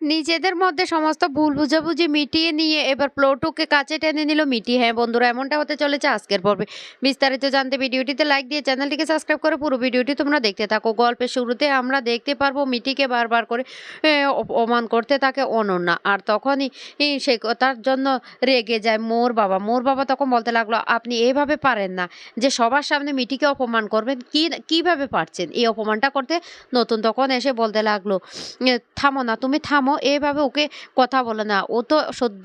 নিজেদের মধ্যে সমস্ত ভুল বুঝাবুঝি মিটিয়ে নিয়ে এবার প্লটুকে কাছে টেনে নিল মিটি। হ্যাঁ বন্ধুরা, এমনটা হতে চলেছে আজকের পর্বে। বিস্তারিত জানতে ভিডিওটিতে লাইক দিয়ে চ্যানেলটিকে সাবস্ক্রাইব করে পুরো ভিডিওটি তোমরা দেখতে থাকো। গল্পের শুরুতে আমরা দেখতে পারব মিটিকে বারবার করে অপমান করতে থাকে অনন্যা। আর তখনই সে তার জন্য রেগে যায় মোর বাবা। মোর বাবা তখন বলতে লাগল, আপনি এভাবে পারেন না যে সবার সামনে মিটিকে অপমান করবেন। কি, কীভাবে পারছেন? এই অপমানটা করতে নতুন তখন এসে বলতে লাগল থামো না, তুমি থামো এভাবে ওকে কথা বলে না। ও তো সদ্য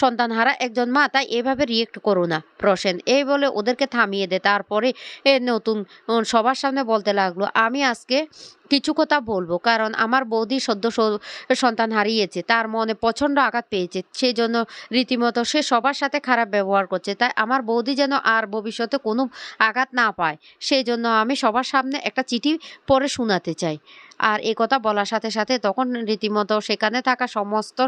সন্তান হারা একজন মা, তাই এভাবে রিয়েক্ট করো না, প্রসেন। এই বলে ওদেরকে থামিয়ে দে। তারপরে নতুন সবার সামনে বলতে লাগল, আমি আজকে কিছু কথা বলব। কারণ আমার বৌদি সদ্য সন্তান হারিয়েছে। তার মনে প্রচণ্ড আঘাত পেয়েছে। সেই জন্য রীতিমতো সে সবার সাথে খারাপ ব্যবহার করছে। তাই আমার বৌদি যেন আর ভবিষ্যতে কোনো আঘাত না পায়। সেই জন্য আমি সবার সামনে একটা চিঠি পড়ে শোনাতে চাই। আর এ কথা বলার সাথে সাথে তখন রীতিমতো সেখানে থাকা সমস্ত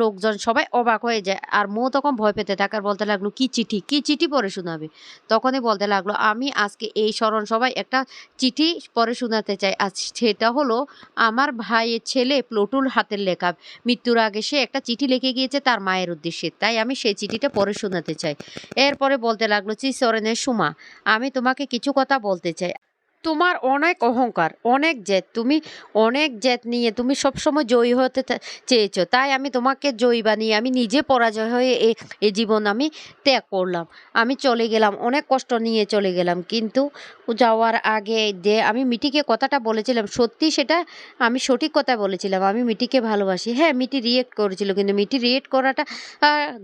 লোকজন সবাই অবাক হয়ে যায়। আর মো তখন ভয় পেতে থাকে আর বলতে লাগল, কি চিঠি? কি চিঠি পড়ে শোনাবে? তখনই বলতে লাগল, আমি আজকে এই স্মরণ সবাই একটা চিঠি পড়ে শোনাতে চাই। আর সেটা হলো আমার ভাইয়ের ছেলে প্লটুল হাতের লেখা। মৃত্যুর আগে সে একটা চিঠি লিখে গিয়েছে তার মায়ের উদ্দেশ্যে। তাই আমি সেই চিঠিটা পরে শোনাতে চাই। এরপরে বলতে লাগল চি সরেনের সুমা, আমি তোমাকে কিছু কথা বলতে চাই। তোমার অনেক অহংকার, অনেক জেদ। তুমি অনেক জেদ নিয়ে তুমি সবসময় জয়ী হতে চেয়েছো। তাই আমি তোমাকে জয়ী বানিয়ে, আমি নিজে পরাজয় হয়ে এ জীবন আমি ত্যাগ করলাম। আমি চলে গেলাম, অনেক কষ্ট নিয়ে চলে গেলাম। কিন্তু যাওয়ার আগে যে আমি মিটিকে কথাটা বলেছিলাম, সত্যি সেটা আমি সঠিক কথা বলেছিলাম। আমি মিটিকে ভালোবাসি। হ্যাঁ মিটি রিয়েক্ট করেছিল, কিন্তু মিটি রিয়েক্ট করাটা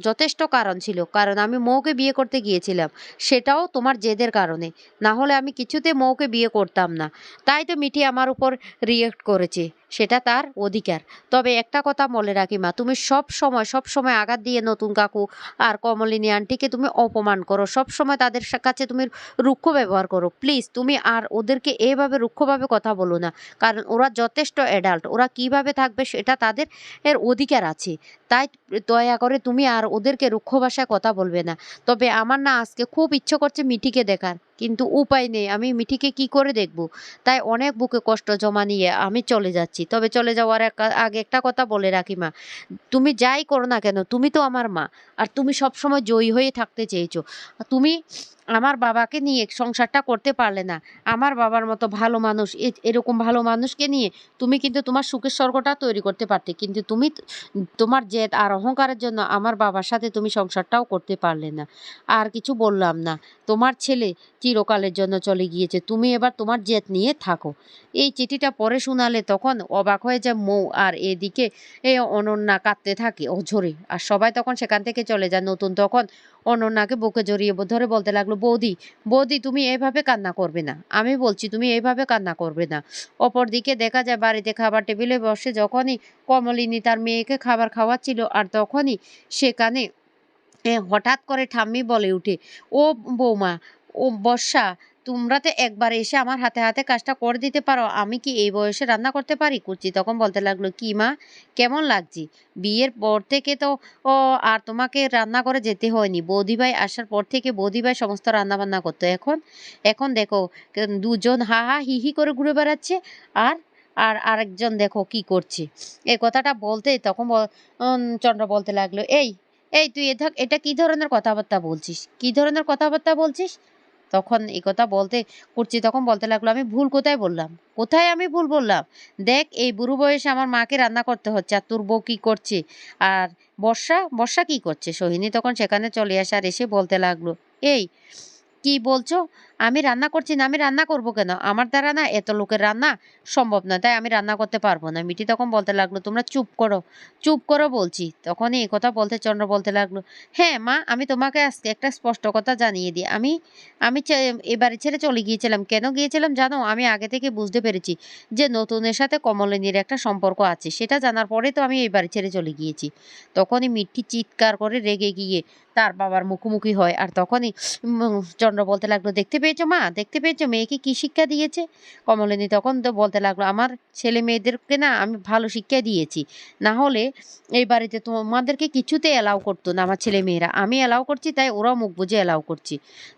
যথেষ্ট কারণ ছিল। কারণ আমি মৌকে বিয়ে করতে গিয়েছিলাম। সেটাও তোমার জেদের কারণে। না হলে আমি কিছুতে মৌকে বিয়ে করতাম না। তাই তো মিঠি আমার উপর রিয়েক্ট করেছে। সেটা তার অধিকার। তবে একটা কথা বলে রাখি মা, তুমি সব সময় সব সময় আঘাত দিয়ে নতুন কাকু আর কমলিনী আন্টিকে তুমি অপমান করো। সব সময় তাদের কাছে তুমি রুক্ষ ব্যবহার করো। প্লিজ, তুমি আর ওদেরকে এভাবে রুক্ষভাবে কথা বলো না। কারণ ওরা যথেষ্ট অ্যাডাল্ট ওরা কীভাবে থাকবে সেটা তাদের এর অধিকার আছে। তাই দয়া করে তুমি আর ওদেরকে রুক্ষ ভাষায় কথা বলবে না। তবে আমার না আজকে খুব ইচ্ছে করছে মিঠিকে দেখার। কিন্তু উপায় নেই, আমি মিঠিকে কি করে দেখব? তাই অনেক বুকে কষ্ট জমা নিয়ে আমি চলে যাচ্ছি। তবে চলে যাওয়ার আগে একটা কথা বলে রাখি, মা। তুমি যাই করো না কেন, তুমি তো আমার মা, আর তুমি সবসময় জয়ী হয়ে থাকতে চেয়েছো। তুমি আমার বাবাকে নিয়ে সংসারটা করতে পারলে না। আমার বাবার মতো ভালো মানুষ এরকম ভালো মানুষকে নিয়ে তুমি কিন্তু তোমার সুখের স্বর্গটা তৈরি করতে পারতে। কিন্তু তুমি তোমার জেদ আর অহংকারের জন্য আমার বাবার সাথে তুমি সংসারটাও করতে পারলে না। আর কিছু বললাম না। তোমার ছেলে চিরকালের জন্য চলে গিয়েছে। তুমি এবার তোমার জেদ নিয়ে থাকো। এই চিঠিটা পরে শোনালে তখন অবাক হয়ে যায় মৌ আর এদিকে এ অনন্যা কাঁদতে থাকে অঝরে। আর সবাই তখন সেখান থেকে চলে যায়। নতুন তখন অনন্যাকে বুকে জড়িয়ে ধরে বলতে লাগল, বৌদি বৌদি, তুমি এইভাবে কান্না করবে না। আমি বলছি, তুমি এইভাবে কান্না করবে না। অপরদিকে দেখা যায় বাড়িতে খাবার টেবিলে বসে যখনই কমলিনী তার মেয়েকে খাবার খাওয়াচ্ছিল আর তখনই সেখানে হঠাৎ করে ঠাম্মি বলে উঠে, ও বৌমা, ও বর্ষা তোমরা তো একবার এসে আমার হাতে হাতে কাজটা করে দিতে পারো। আমি কি এই বয়সে রান্না করতে পারি? কুচি তখন বলতে লাগল, কি মা, কেমন লাগছি? বিয়ের পর থেকে তো, ও, আর তোমাকে রান্না করে যেতে হয়নি। বৌদিভাই আসার পর থেকে বৌদিভাই সমস্ত রান্না বান্না করতো। এখন এখন দেখো দুজন হা হা, হি হি করে ঘুরে বেড়াচ্ছে আর আর আরেকজন দেখো কি করছে? এই কথাটা বলতে তখন চন্দ্র বলতে লাগল, এই এই তুই এটা এটা কি ধরনের কথাবার্তা বলছিস? কি ধরনের কথাবার্তা বলছিস? তখন এই কথা বলতে করছি তখন বলতে লাগল, আমি ভুল কোথায় বললাম? কোথায় আমি ভুল বললাম? দেখ, এই বুড়ো বয়সে আমার মাকে রান্না করতে হচ্ছে, আর তোর বউ কী করছে? আর বর্ষা বর্ষা কী করছে? সোহিনী তখন সেখানে চলে আসে আর এসে বলতে লাগল, এই, কি বলছো? আমি রান্না করছি না, আমি রান্না করব কেন? আমার দ্বারা না এত লোকের রান্না সম্ভব না, তাই আমি রান্না করতে পারব না। মিটি তখন বলতে লাগল, তোমরা চুপ করো চুপ করো বলছি। তখনই এই কথা বলতে চন্দ্র বলতে লাগল হ্যাঁ মা, আমি তোমাকে আজকে একটা স্পষ্ট কথা জানিয়ে দিই। আমি আমি চে- এ বাড়ি ছেড়ে চলে গিয়েছিলাম। কেন গিয়েছিলাম জানো? আমি আগে থেকে বুঝতে পেরেছি যে নতুনের সাথে কমলিনীর একটা সম্পর্ক আছে। সেটা জানার পরে তো আমি এই বাড়ি ছেড়ে চলে গিয়েছি। তখনই মিঠি চিৎকার করে রেগে গিয়ে তার বাবার মুখোমুখি হয়। আর তখনই চন্দ্র বলতে লাগল, দেখতে পেয়েছ মা? দেখতে পেয়েছ? মেয়েকে কি শিক্ষা দিয়েছে? কমলিনী তখন তো বলতে লাগল, আমার ছেলে মেয়েদেরকে না আমি ভালো শিক্ষা দিয়েছি। না হলে এই বাড়িতে তোমাদেরকে কিছুতে অ্যালাউ করতো না আমার ছেলে মেয়েরা। আমি অ্যালাউ করছি, তাই ওরাও মুখ বুঝে অ্যালাউ করছি।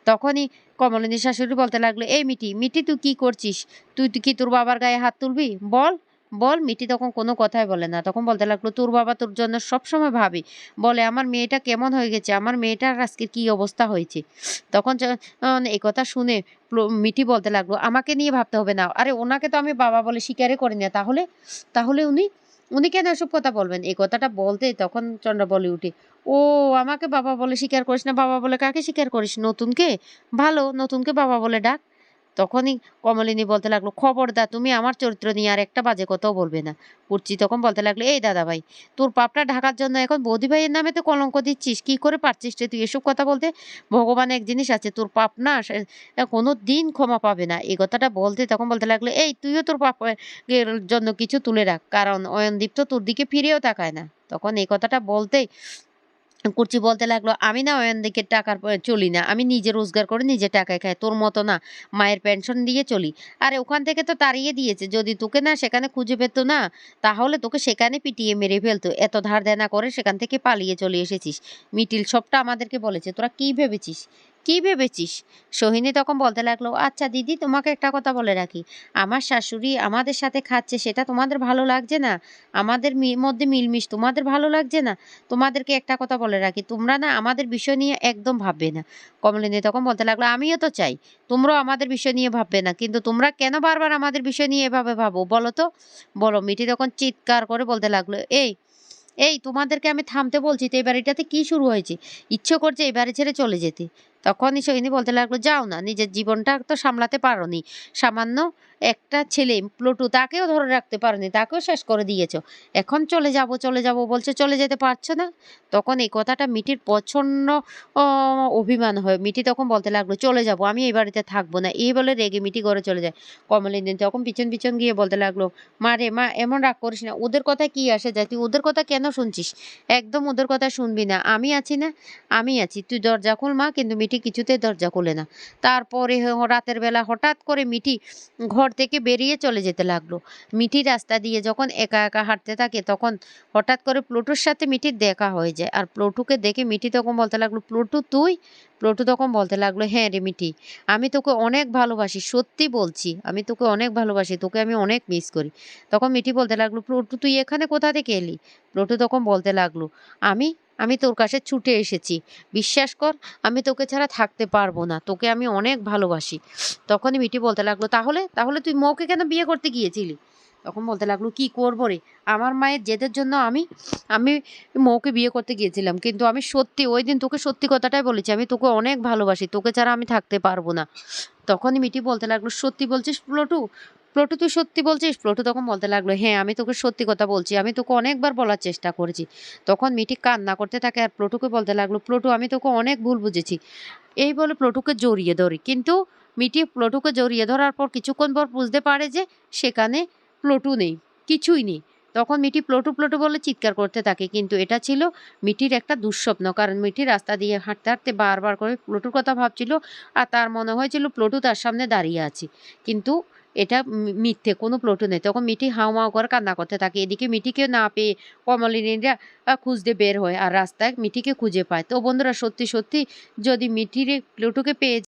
তখনই কমলিনী শাশুড়ি বলতে লাগল, এই মিটি মিটি তুই কি করছিস? তুই কি তোর বাবার গায়ে হাত তুলবি? বল। বল মিটি তখন কোনো কথাই বলে না। তখন বলতে লাগল, তোর বাবা তোর জন্য সবসময় ভাবি। বলে, আমার মেয়েটা কেমন হয়ে গেছে? আমার মেয়েটার আজকে কি অবস্থা হয়েছে? তখন এই কথা শুনে মিটি বলতে লাগল, আমাকে নিয়ে ভাবতে হবে না। আরে, ওনাকে তো আমি বাবা বলে স্বীকারই করি না। তাহলে তাহলে উনি উনি কেন এসব কথা বলবেন? এই কথাটা বলতে তখন চন্দ্র বলে উঠে, ও, আমাকে বাবা বলে স্বীকার করিস না। বাবা বলে কাকে স্বীকার করিস? নতুনকে? ভালো, নতুনকে বাবা বলে ডাক। তখনই কমলিনী বলতে লাগল খবরদার তুমি আমার চরিত্র নিয়ে আর একটা বাজে কথাও বলবে না। পুরচি তখন বলতে লাগল, এই দাদা ভাই, তোর পাপটা ঢাকার জন্য এখন বৌদি ভাইয়ের নামে তো কলঙ্ক দিচ্ছিস, কি করে পারছিস রে তুই এসব কথা বলতে? ভগবান এক জিনিস আছে, তোর পাপ না কোনো দিন ক্ষমা পাবে না। এই কথাটা বলতে তখন বলতে লাগল, এই, তুইও তোর পাপের জন্য কিছু তুলে রাখ, কারণ অয়নদীপ তো তোর দিকে ফিরেও তাকায় না। তখন এই কথাটা বলতেই কুর্চি বলতে লাগল, আমি না ওয়ান দিকে টাকার চলি না। আমি নিজে রোজগার করে নিজে টাকায় খাই। তোর মতো না, মায়ের পেনশন দিয়ে চলি। আরে ওখান থেকে তো তাড়িয়ে দিয়েছে। যদি তোকে না সেখানে খুঁজে পেতো না, তাহলে তোকে সেখানে পিটিয়ে মেরে ফেলতো। এত ধার দেনা করে সেখান থেকে পালিয়ে চলে এসেছিস। মিটিল সবটা আমাদেরকে বলেছে। তোরা কি ভেবেছিস? কি ভেবেছিস? সোহিনী তখন বলতে লাগল আচ্ছা দিদি, তোমাকে একটা কথা বলে রাখি। আমার শাশুড়ি আমাদের সাথে খাচ্ছে, সেটা তোমাদের ভালো লাগছে না? আমাদের মধ্যে মিলমিশ, তোমাদের ভালো লাগছে না? তোমাদেরকে একটা কথা বলে রাখি, তোমরা না আমাদের বিষয় নিয়ে একদম ভাববে না। কমলিনী তখন বলতে লাগল, আমিও তো চাই, তোমরাও আমাদের বিষয় নিয়ে ভাববে না, কিন্তু তোমরা কেন বারবার আমাদের বিষয় নিয়ে এভাবে ভাবো, বলো তো? বলো মিটি তখন চিৎকার করে বলতে লাগল, এই এই তোমাদেরকে আমি থামতে বলছি, তো এই বাড়িটাতে কি শুরু হয়েছে? ইচ্ছে করছে এই বাড়ি ছেড়ে চলে যেতে। তখনই সোহিনী বলতে লাগল যাও না নিজের জীবনটা তো সামলাতে পারোনি। সামান্য একটা ছেলে, প্লটু, তাকেও ধরে রাখতে পারেনি, তাকেও শেষ করে দিয়েছ। এখন চলে যাব চলে যাব বলছে, চলে যেতে পারছ না? তখন এই কথাটা মিটির প্রচণ্ড অভিমান হয়। মিটি তখন বলতে লাগল, চলে যাব, আমি এই বাড়িতে থাকব না। এই বলে রেগে মিটি ঘরে চলে যায়। কমলিনী তখন পিছন পিছন গিয়ে বলতে লাগল, মা রে, মা, এমন রাগ করিস না। ওদের কথা কি আসে যায়? তুই ওদের কথা কেন শুনছিস? একদম ওদের কথা শুনবি না। আমি আছি না? আমি আছি। তুই দরজা খুল, মা, কিন্তু মিটি কিছুতেই দরজা খুলে না। তারপরে রাতের বেলা হঠাৎ করে মিটি ঘর থেকে বেরিয়ে চলে যেতে লাগল। মিঠি রাস্তা দিয়ে যখন একা একা হাঁটতে থাকে তখন হঠাৎ করে প্লুটোর সাথে মিঠির দেখা হয়ে যায়। আর প্লুটুকে দেখে মিঠি তখন বলতে লাগল, প্লুটু, তুই? প্লুটু তখন বলতে লাগল হ্যাঁ রে মিঠি, আমি তোকে অনেক ভালোবাসি, সত্যি বলছি, আমি তোকে অনেক ভালোবাসি, তোকে আমি অনেক মিস করি। তখন মিঠি বলতে লাগল, প্লুটু, তুই এখানে কোথা থেকে এলি? প্লুটু তখন বলতে লাগল, আমি আমি তোর কাছে ছুটে এসেছি। বিশ্বাস কর, আমি তোকে ছাড়া থাকতে পারব না। তোকে আমি অনেক ভালোবাসি। তখনই মিটি বলতে লাগল, তাহলে তাহলে তুই মৌকে কেন বিয়ে করতে গিয়েছিলি? তখন বলতে লাগল, কি করব রে? আমার মায়ের জেদের জন্য আমি আমি মৌকে বিয়ে করতে গিয়েছিলাম। কিন্তু আমি সত্যি, ওই দিন তোকে সত্যি কথাটাই বলেছি। আমি তোকে অনেক ভালোবাসি। তোকে ছাড়া আমি থাকতে পারব না। তখনই মিটি বলতে লাগল, সত্যি বলছিস প্লটু প্লটু, তুই সত্যি বলছিস? প্লটু তখন বলতে লাগল হ্যাঁ আমি তোকে সত্যি কথা বলছি, আমি তোকে অনেকবার বলার চেষ্টা করেছি। তখন মিটি কান্না করতে থাকে আর প্লটুকে বলতে লাগল, প্লটু, আমি তোকে অনেক ভুল বুঝেছি। এই বলে প্লটুকে জড়িয়ে ধরি। কিন্তু মিটি প্লটুকে জড়িয়ে ধরার পর কিছুক্ষণ পর বুঝতে পারে যে সেখানে প্লটু নেই, কিছুই নেই। তখন মিটি প্লটু প্লটু বলে চিৎকার করতে থাকে। কিন্তু এটা ছিল মিটির একটা দুঃস্বপ্ন, কারণ মিটি রাস্তা দিয়ে হাঁটতে হাঁটতে বারবার করে প্লটুর কথা ভাবছিল আর তার মনে হয়েছিল প্লটু তার সামনে দাঁড়িয়ে আছে। কিন্তু এটা মিথ্যে, কোনো প্লটু নেই। তখন মিটি হাউ মাউ করে কান্না করতে থাকে। এদিকে মিটিকে না পেয়ে কমলিনীরা খুঁজতে বের হয়। আর রাস্তায় মিটিকে খুঁজে পায়। তো বন্ধুরা, সত্যি সত্যি যদি মিঠির প্লটোকে পেয়ে